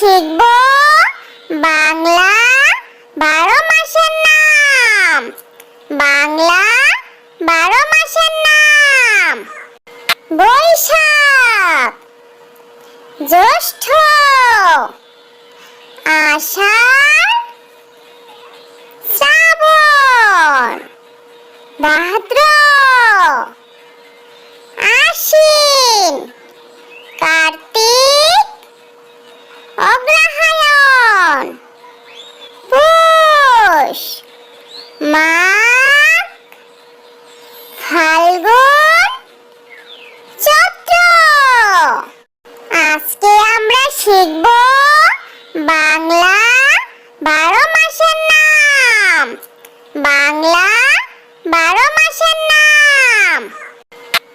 শিখব বাংলা বারো মাসের নাম। বাংলা বারো মাসের নাম। বৈশাখ জ্যৈষ্ঠ আষাঢ় শ্রাবণ। ভাদ্র আশ্বিন কার্তিক অগ্রহায়ণ পৌষ মাঘ ফাল্গুন চৈত্র আজকে আমরা শিখব বাংলা বারো মাসের নাম। বাংলা বারো মাসের নাম।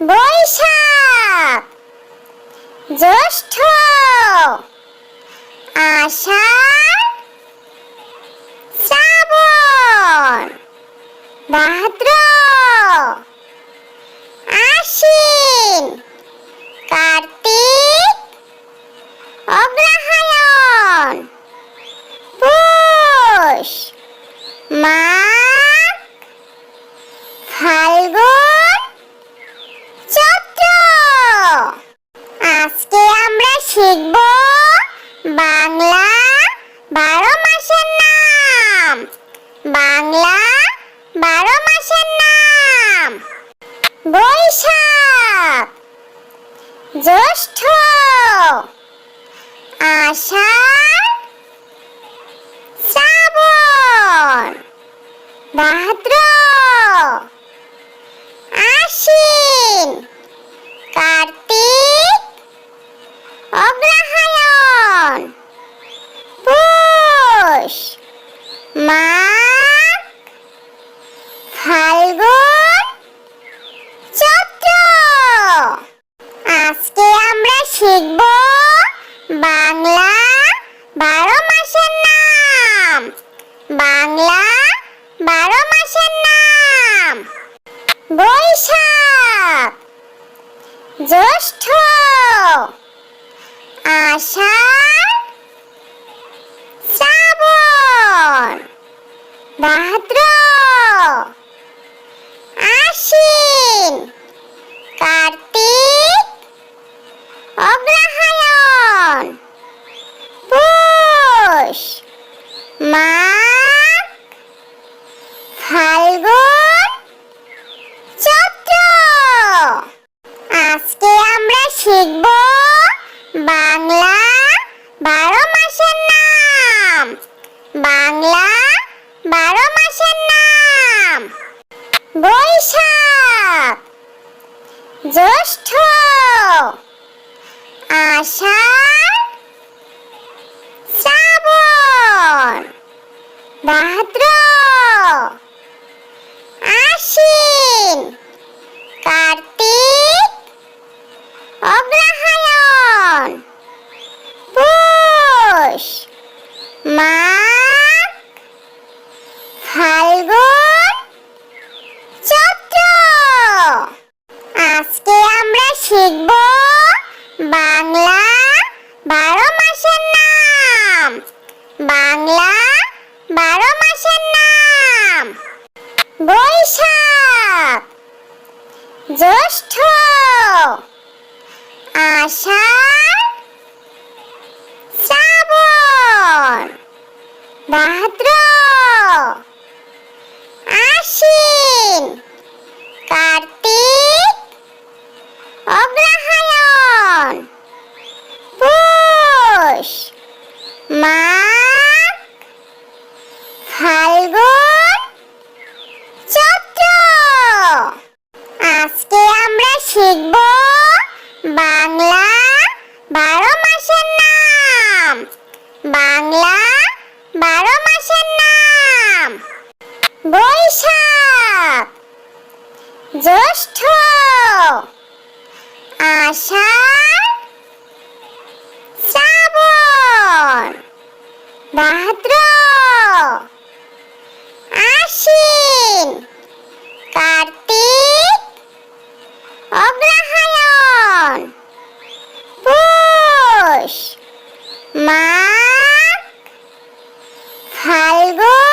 বৈশাখ। জ্যৈষ্ঠ। আষাঢ়। শ্রাবণ। ভাদ্র। আশ্বিন কার্তিক অগ্রহায়ণ। পৌষ। মাঘ। ফাল্গুন। চৈত্র। আজকে আমরা শিখব বাংলা বারো মাসের নাম। বাংলা বারো মাসের নাম। বৈশাখ। জ্যৈষ্ঠ। আষাঢ় শ্রাবণ ভাদ্র আশ্বিন কার্তিক অগ্রহায়ণ পৌষ মাঘ ফাল্গুন জ্যৈষ্ঠ আষাঢ় ভাদ্র আশ্বিন কার্তিক অগ্রহায়ণ পৌষ মাঘ ফাল্গুন চৈত্র আজকে আমরা শিখব বাংলা বারো মাসের নাম বাংলা বারো মাসের নাম বৈশাখ। জ্যৈষ্ঠ। আষাঢ়। শ্রাবণ। ভাদ্র। আশ্বিন। কার্তিক। অগ্রহায়ণ। পৌষ। মাঘ। ফাল্গুন। জ্যৈষ্ঠ। আষাঢ় ভাদ্র আশ্বিন। কার্তিক অগ্রহায়ণ। পৌষ মাঘ বৈশাখ। জ্যৈষ্ঠ। আষাঢ়। শ্রাবণ। ভাদ্র। আশ্বিন। কার্তিক। অগ্রহায়ণ। পুষ। মা ফাল্গুন।